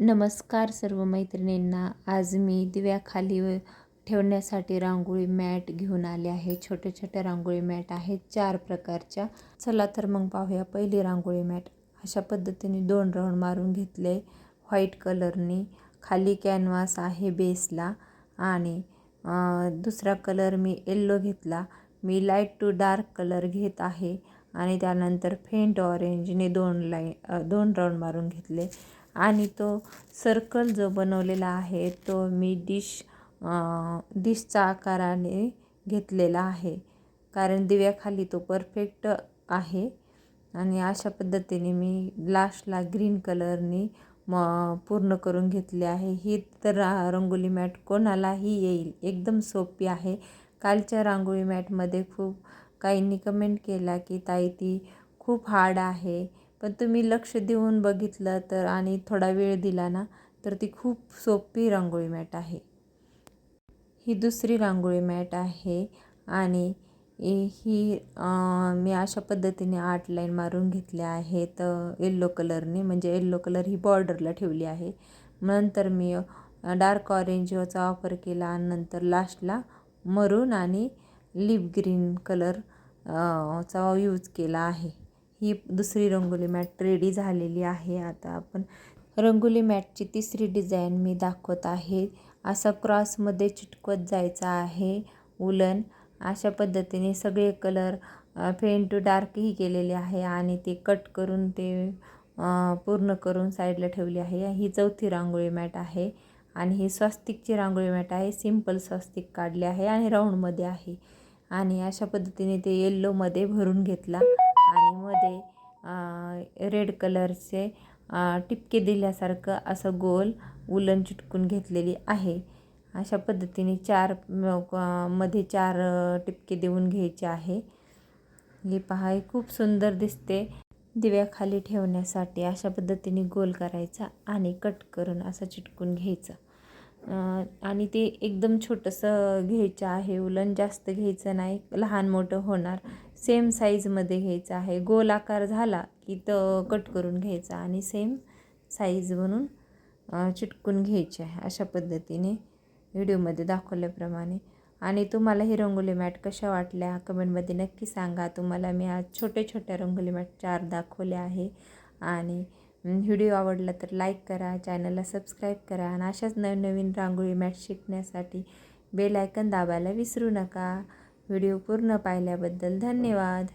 नमस्कार सर्व मैत्रिणींना. आज मी दिव्याखाली ठेवण्यासाठी रांगोळी मॅट घेऊन आले आहे. छोट्या छोट्या रांगोळी मॅट आहेत. चार प्रकारच्या. चला तर मग पाहूया पहिली रांगोळी मॅट. अशा पद्धतीने दोन राऊंड मारून घेतले. व्हाईट कलरनी. खाली कॅनव्हास आहे बेसला. आणि दुसरा कलर मी येल्लो घेतला. मी लाइट टू डार्क कलर घेत आहे. आणि त्यानंतर फेंट ऑरेंजने दोन लाई दोन राऊंड मारून घेतले. आणि तो सर्कल जो बनवलेला आहे तो मी डिश डिशचा आकाराने घेतलेला आहे. कारण दिव्याखाली तो परफेक्ट आहे. आणि अशा पद्धतीने मी लास्टला ग्रीन कलरनी म पूर्ण करून घेतले आहे. ही तर रा- रंगोली मॅट कोणालाही येईल. एकदम सोपी आहे. कालच्या रांगोळी मॅटमध्ये खूप काहींनी कमेंट केला की ताई ती खूप हार्ड आहे. पण तुम्ही लक्ष देऊन बघितलं तर आणि थोडा वेळ दिला ना तर ती खूप सोपी रांगोळी मॅट आहे. ही दुसरी रांगोळी मॅट आहे आणि ही मी अशा पद्धतीने आठ लाईन मारून घेतल्या आहेत येल्लो कलरने म्हणजे येल्लो कलर ही बॉर्डरला ठेवली आहे. नंतर मी डार्क ऑरेंजचा वापर केला आणि नंतर लास्टला मरून आणि लिप ग्रीन कलरचा यूज केला आहे. ही दुसरी रंगोली मॅट रेडी झालेली आहे आता आपण. रंगोली मॅटची तिसरी डिझाईन मी दाखवत आहे. असा क्रॉसमध्ये चिटकवत जायचा आहे. उलन अशा पद्धतीने सगळे कलर फेन टू डार्कही केलेले आहे आणि ते कट करून ते पूर्ण करून साईडला ठेवली आहे. ही चौथी रांगोळी मॅट आहे आणि ही स्वस्तिकची रांगोळी मॅट आहे. सिंपल स्वस्तिक काढले आहे आणि राऊंडमध्ये आहे. आणि अशा पद्धतीने ते येल्लोमध्ये भरून घेतला. त्यामध्ये मध्ये रेड कलरचे टिपके दिल्यासारखं असं गोल उलन चिटकून घेतलेली आहे. अशा पद्धतीने चारमध्ये चार टिपके देऊन घ्यायचे आहे. हे पहा खूप सुंदर दिसते. दिव्याखाली ठेवण्यासाठी अशा पद्धतीने गोल करायचा आणि कट करून असं चिटकून घ्यायचं. आणि ते एकदम छोटंसं घ्यायचं आहे. उलन जास्त घ्यायचं नाही. लहान मोठं होणार. सेम साईजमध्ये घ्यायचं आहे. गोल आकार झाला की तर कट करून घ्यायचा आणि सेम साईज बनून चिटकून घ्यायचे आहे अशा पद्धतीने व्हिडिओमध्ये दाखवल्याप्रमाणे. आणि तुम्हाला ही रंगोली मॅट कशा वाटल्या कमेंटमध्ये नक्की सांगा. तुम्हाला मी आज छोट्या छोट्या रंगोली मॅट चार दाखवले आहे. आणि व्हिडिओ आवडला तर लाईक करा चॅनलला सबस्क्राईब करा आणि अशाच नवनवीन रांगोळी मॅट शिकण्यासाठी बेल आयकन दाबायला विसरू नका. व्हिडिओ पूर्ण पाहिल्याबद्दल धन्यवाद.